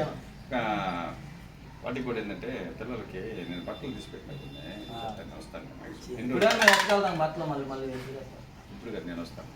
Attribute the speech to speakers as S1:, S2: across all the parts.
S1: అంటే వాటికి కూడా ఏంటంటే పిల్లలకి నేను బట్టలు తీసి పెట్టినప్పుడు వస్తాను.
S2: ఇప్పుడు
S1: నేను వస్తాను.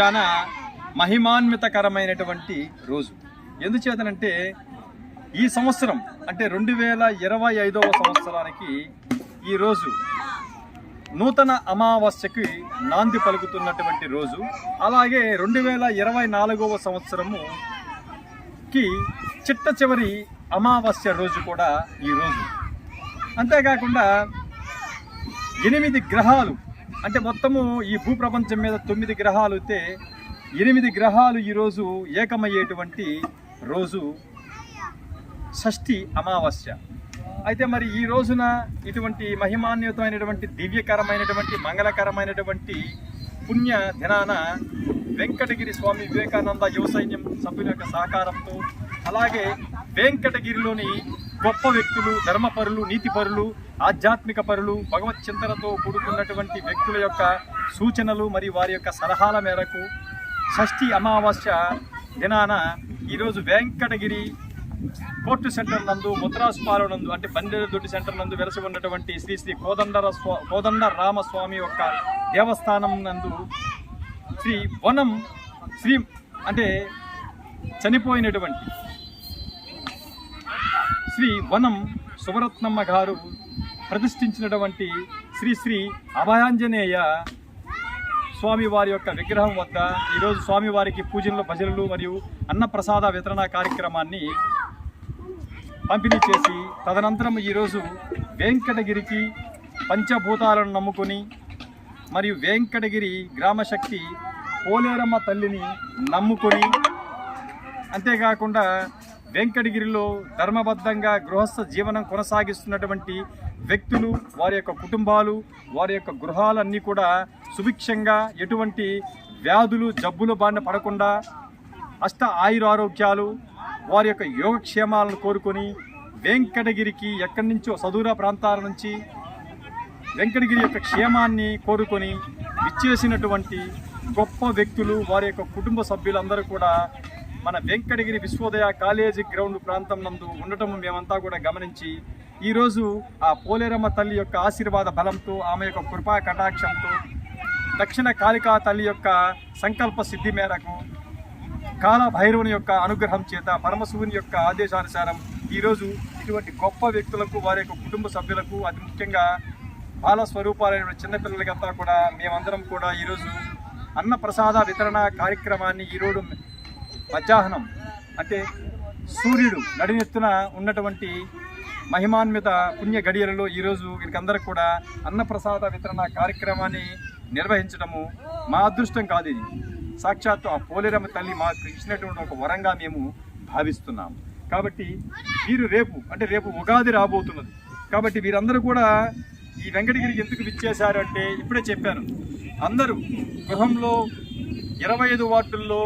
S3: చాలా మహిమాన్వితకరమైనటువంటి రోజు. ఎందుచేతనంటే ఈ సంవత్సరం అంటే రెండు వేల ఇరవై ఐదవ సంవత్సరానికి ఈరోజు నూతన అమావాస్యకి నాంది పలుకుతున్నటువంటి రోజు. అలాగే రెండు వేల ఇరవై నాలుగవ సంవత్సరముకి చిట్ట చివరి అమావాస్య రోజు కూడా ఈ రోజు. అంతేకాకుండా ఎనిమిది గ్రహాలు అంటే మొత్తము ఈ భూప్రపంచం మీద తొమ్మిది గ్రహాలు అయితే ఎనిమిది గ్రహాలు ఈరోజు ఏకమయ్యేటువంటి రోజు షష్ఠి అమావాస్య. అయితే మరి ఈ రోజున ఇటువంటి మహిమాన్వితమైనటువంటి దివ్యకరమైనటువంటి మంగళకరమైనటువంటి పుణ్య దినాన వెంకటగిరి స్వామి వివేకానంద యువ సైన్యం సభ్యుల యొక్క సహకారంతో అలాగే వెంకటగిరిలోని గొప్ప వ్యక్తులు ధర్మపరులు నీతిపరులు ఆధ్యాత్మిక పరులు భగవత్ చింతనతో కూడుకున్నటువంటి వ్యక్తుల యొక్క సూచనలు మరియు వారి యొక్క సలహాల మేరకు షష్ఠి అమావాస్య దినాన ఈరోజు వెంకటగిరి కోర్టు సెంటర్ నందు ముద్రాసు పాలెం నందు అంటే బండెరదొడ్డి సెంటర్ నందు వెలసి ఉన్నటువంటి శ్రీ శ్రీ కోదండర స్వా కోదండ రామస్వామి యొక్క దేవస్థానం నందు శ్రీ వనం శ్రీ అంటే చనిపోయినటువంటి శ్రీ వనం సువరత్నమ్మ గారు ప్రతిష్ఠించినటువంటి శ్రీ శ్రీ అభయాంజనేయ స్వామివారి యొక్క విగ్రహం వద్ద ఈరోజు స్వామివారికి పూజలు భజనలు మరియు అన్నప్రసాద వితరణ కార్యక్రమాన్ని పంపిణీ చేసి తదనంతరం ఈరోజు వెంకటగిరికి పంచభూతాలను నమ్ముకొని మరియు వెంకటగిరి గ్రామశక్తి పోలేరమ్మ తల్లిని నమ్ముకొని అంతేకాకుండా వెంకటగిరిలో ధర్మబద్ధంగా గృహస్థ జీవనం కొనసాగిస్తున్నటువంటి వ్యక్తులు వారి యొక్క కుటుంబాలు వారి యొక్క గృహాలన్నీ కూడా సుభిక్షంగా ఎటువంటి వ్యాధులు జబ్బులు బారిన పడకుండా అష్ట ఆయురారోగ్యాలు వారి యొక్క యోగక్షేమాలను కోరుకొని వెంకటగిరికి ఎక్కడి నుంచో సదూర ప్రాంతాల నుంచి వెంకటగిరి యొక్క క్షేమాన్ని కోరుకొని విచ్చేసినటువంటి గొప్ప వ్యక్తులు వారి యొక్క కుటుంబ సభ్యులందరూ కూడా మన వెంకటగిరి విశ్వోదయ కాలేజీ గ్రౌండ్ ప్రాంతం నందు ఉండటం మేమంతా కూడా గమనించి ఈరోజు ఆ పోలేరమ్మ తల్లి యొక్క ఆశీర్వాద బలంతో ఆమె యొక్క కృపా కటాక్షంతో దక్షిణ కాళికా తల్లి యొక్క సంకల్ప సిద్ధి మేరకు కాలభైరవుని యొక్క అనుగ్రహం చేత పరమశివుని యొక్క ఆదేశానుసారం ఈరోజు ఇటువంటి గొప్ప వ్యక్తులకు వారి యొక్క కుటుంబ సభ్యులకు అతి ముఖ్యంగా బాల స్వరూపాలైన చిన్నపిల్లలకంతా కూడా మేమందరం కూడా ఈరోజు అన్న ప్రసాద వితరణ కార్యక్రమాన్ని ఈరోజు మధ్యాహ్నం అంటే సూర్యుడు నడినెత్తున ఉన్నటువంటి మహిమాన్విత పుణ్య గడియలలో ఈరోజు వీరికందరికి కూడా అన్నప్రసాద వితరణ కార్యక్రమాన్ని నిర్వహించడము మా అదృష్టం కాదు ఇది. సాక్షాత్తు ఆ పోలేరమ్మ తల్లి మాకు ఇచ్చినటువంటి ఒక వరంగా మేము భావిస్తున్నాం. కాబట్టి వీరు రేపు అంటే రేపు ఉగాది రాబోతున్నది. కాబట్టి వీరందరూ కూడా ఈ వెంకటగిరికి ఎందుకు విచ్చేశారు అంటే ఇప్పుడే చెప్పాను. అందరూ గృహంలో ఇరవై ఐదు వార్డుల్లో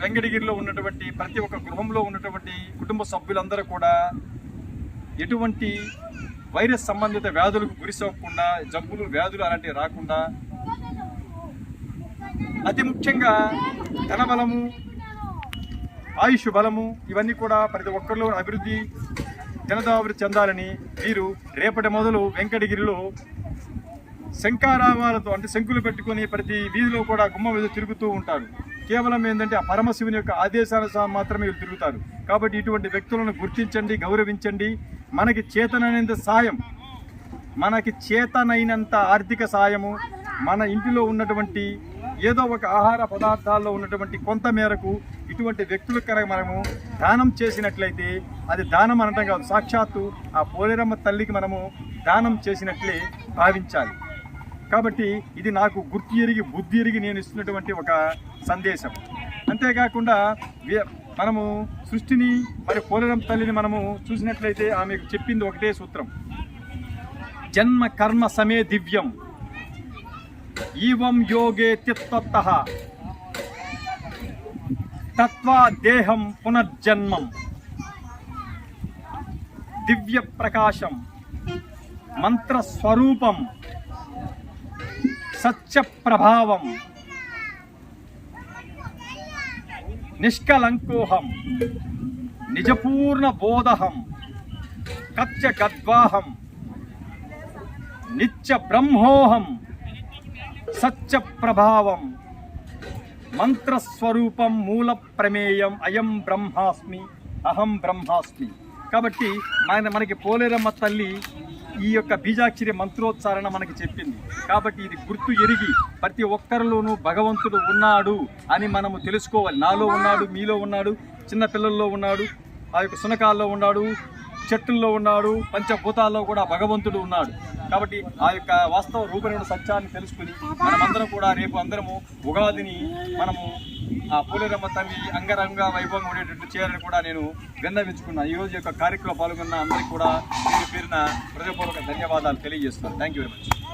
S3: వెంకటగిరిలో ఉన్నటువంటి ప్రతి ఒక్క గృహంలో ఉన్నటువంటి కుటుంబ సభ్యులందరూ కూడా ఎటువంటి వైరస్ సంబంధిత వ్యాధులకు గురిసోకుండా జబ్బులు వ్యాధులు అలాంటివి రాకుండా అతి ముఖ్యంగా ధనబలము ఆయుష్ బలము ఇవన్నీ కూడా ప్రతి ఒక్కరిలో అభివృద్ధి జనతాభివృద్ధి చెందాలని వీరు రేపటి మొదలు వెంకటగిరిలో శంకారావాలతో అంటే శంకులు పెట్టుకొని ప్రతి వీధిలో కూడా గుమ్మ మీద తిరుగుతూ ఉంటారు. కేవలం ఏంటంటే ఆ పరమశివుని యొక్క ఆదేశానుసారం మాత్రమే వీళ్ళు తిరుగుతారు. కాబట్టి ఇటువంటి వ్యక్తులను గుర్తించండి గౌరవించండి. మనకి చేతనైనంత సాయం మనకి చేతనైనంత ఆర్థిక సాయము మన ఇంటిలో ఉన్నటువంటి ఏదో ఒక ఆహార పదార్థాల్లో ఉన్నటువంటి కొంత మేరకు ఇటువంటి వ్యక్తులకు కనుక మనము దానం చేసినట్లయితే అది దానం అనటం కాదు. సాక్షాత్తు ఆ పోలేరమ్మ తల్లికి మనము దానం చేసినట్లే భావించాలి. కాబట్టి ఇది నాకు గుర్తు ఎరిగి బుద్ధి ఎరిగి నేను ఇస్తున్నటువంటి ఒక సందేశం. అంతేకాకుండా మనము సృష్టిని మరి పోలేరమ్మ తల్లిని మనము చూసినట్లయితే ఆమెకు చెప్పింది ఒకటే సూత్రం. జన్మ కర్మ సమే దివ్యం. ఈవం యోగే తిత్వత్త. తత్వా దేహం పునర్జన్మం. దివ్య ప్రకాశం. మంత్రస్వరూపం. సత్య ప్రభావం నిష్కలంకోహం. నిజపూర్ణ బోధహం కత్య గద్వాహం నిత్య బ్రహ్మోహం సత్య ప్రభావం మంత్రస్వరూపం మూల ప్రమేయం అయం బ్రహ్మాస్మి అహం బ్రహ్మాస్మి. కాబట్టి మన మనకి పోలేరమ్మ తల్లి ఈ యొక్క బీజాక్షరి మంత్రోచ్చారణ మనకి చెప్పింది. కాబట్టి ఇది గుర్తు ఎరిగి ప్రతి ఒక్కరిలోనూ భగవంతుడు ఉన్నాడు అని మనము తెలుసుకోవాలి. నాలో ఉన్నాడు మీలో ఉన్నాడు చిన్న పిల్లల్లో ఉన్నాడు ఆ యొక్క సునకాల్లో ఉన్నాడు చెట్టుల్లో ఉన్నాడు పంచభూతాల్లో కూడా భగవంతుడు ఉన్నాడు. కాబట్టి ఆ యొక్క వాస్తవ రూపరేణ సత్యాన్ని తెలుసుకుని మనమందరం కూడా రేపు అందరము ఉగాదిని మనము ఆ పోలేరమ్మ తల్లి అంగరంగ వైభవంగా ఉండేటట్టు చేయాలని కూడా నేను విన్నవించుకున్నాను ఈ రోజు యొక్క కార్యక్రమం పాల్గొన్న అందరికీ కూడా పేరు పేరున హృదయపూర్వక ధన్యవాదాలు తెలియజేస్తున్నాను. Thank you very much